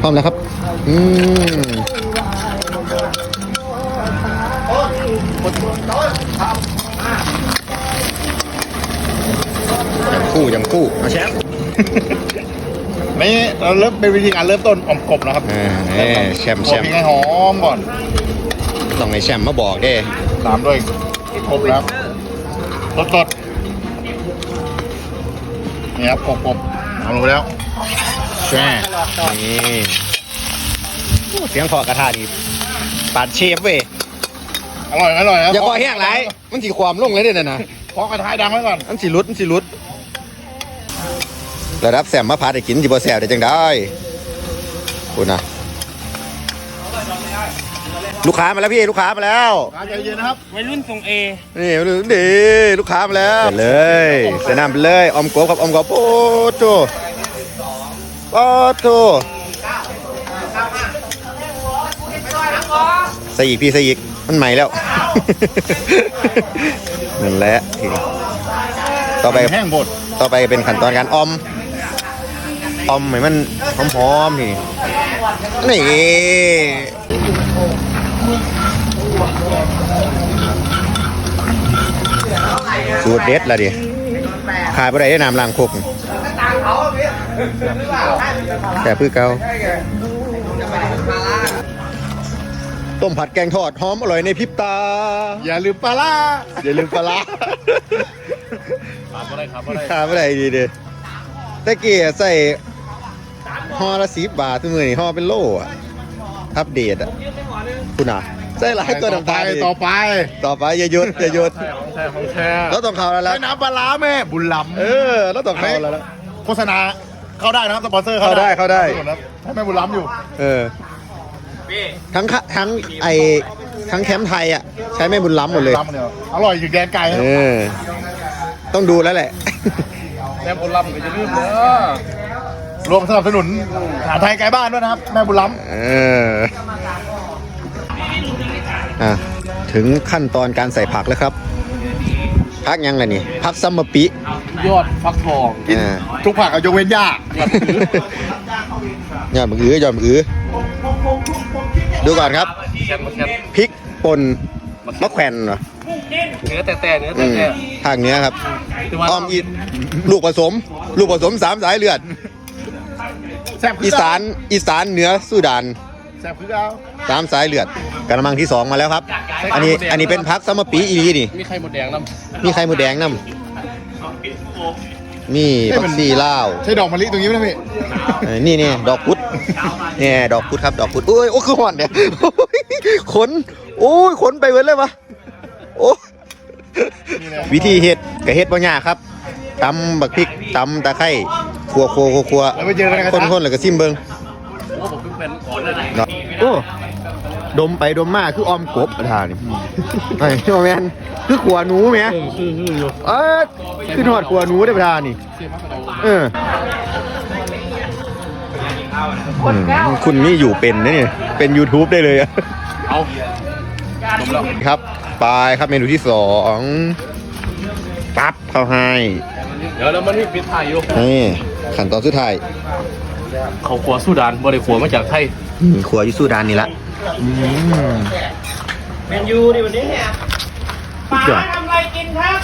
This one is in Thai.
พร้อมแล้วครับ อืมยังคู่ยังคู่มาแชมป์นี่เราเริ่มเป็นวิธีการเริ่มต้นอมกบนะครับอ่าเอ้ยแชมป์แชมป์กบยังไงหอมก่อน ต้องให้แชมป์มาบอกเด้ตามด้วยกบนะครับสดสดๆนี่ครับกบกบเอาลงไปแล้ว แช่นี่โอ้เสียงขอกระทะนี่ปาดเชฟเว้ยอร่อยอร่อยนะอย่าปล่อยแห้งไรมันสีความลงเลยเด้อนะพอกระทายดังไว้ก่อนมันสิรุดมันสิรุดระดับแซมมาพาได้กินสิบ่แซวได้จังได้คุณนะลูกค้ามาแล้วพี่ลูกค้ามาแล้วร้านใจเย็นนะครับวัยรุ่นทรงเอนี่มาดูดิลูกค้ามาแล้วไปเลยใส่น้ำไปเลยออมกบครับออมกบโอ้โต โอ้โตใส่อีกพี่ใส่อีก มันใหม่แล้ว นั่นแหละ ต่อไปแห้งบดต่อไปเป็นขั้นตอนการออม ออมให้มันหอมๆนี่ นี่สูตรเด็ดละดิขายไปได้น้ำล้างคก แต่พือเกาต้มผัดแกงทอดหอมอร่อยในพริบตา อย่าลืมปลาร้าอย่าลืมปลาร้าครับอะไรครับอะไรขาไม่ได้ดีเด้ตะเกียใส่ห่อละสิบบาททุกมือนี่ห่อเป็นโลอะอัปเดตอะคุณอะใส่หลายตัวต่อน้ำไปตาลอีกต่อไป ต่อไปอย่าหยุดอย่าหยุดของแท้ของแท้แล้วต้องเข้าแล้วล่ะใช้น้ำปลาร้าแม่บุญล้ำเออแล้วต้องเข้าแล้วล่ะโฆษณา เข้าได้นะครับสปอนเซอร์เข้าได้เข้าได้ ให้แม่บุญล้ำอยู่ เออทั้งค่ะทั้งไอทั้งแคมป์ไทยอะ ใช้แม่บุญล้ำหมดเลย ล้ำเนี่ยอร่อยอยู่แดนไกลครัเอบอต้องดูแล้วแหละ แม่บุญล้ำก็จะลืมเด้อรวมสนับสนุนอาหารไทยไกลบ้านด้วยนะครับ แม่บุญล้เอออะถึงขั้นตอนการใส่ผักแล้วครับ พักยังไงนี่ พักซัมมะปิ ยอดฟักทอง กินอ่าทุกผักเอายกเว้นหญ้ายอดมะอื้อยอดมะอื้อดูก่อนครับแคมแคมพริกป่นมะแขวนเหรอเนื้อแต่แต่เนื้ออืแต่มแต่ทางเนี้ยครับอ้อมอีลูกผสม ลูกผสมสามสายเลือด แซ่บอีสานอีสานเหนือสุดานแซ่บคือเอาสามสายเลือดกระมังที่สองมาแล้วครับ อันนี้อันนี้เป็นพักซัมมะปีอีนีนี่มีไข่มดแดงน้มีไข่หมูแดงน้ำ มีผักซีลาวำใช่ดอกมะลิตรงนี้ไหมนะพี่เออนี่นี่ดอกพุธเนี่ยดอกพุธครับดอกพุธโอ้ยโอ้คือหอนเนี่ยโอ้ยขนโอ้ยขนไปเว้ยเลยวะโอ้วิธีเฮ็ดกับเฮ็ดบ่ยากครับตำบักพริกตำตะไคร้ขัวขัวขัวขัวแล้วไปเจอกันในกระคนทะ คนแล้วก็ซิมเบิ่งโอ้ ดมไปดมมาคือออมกบประธานนี่ไอ้ที่ว่าแม่นคือขัวหนูแหมคือคืออยู่เออคือทอดขัวหนูได้อประธานนี่เอออืมคุณนี่อยู่เป็นนะเนี่ยเป็น YouTube ได้เลยอะเอาดมแล้วครับไปครับเมนูที่สองปั๊บเข้าให้ เดี๋ยวแล้วมันมีปิดท้ายอยู่นี่ขั้นตอนสุดท้ายเขาขัวสู้ดานบริขัวมาจากไทยอืมครัวอยูสู้ดานนี่ละ อืม แมนยูดิวันนี้เนี่ยสุดยอดทำอะไรกินครับ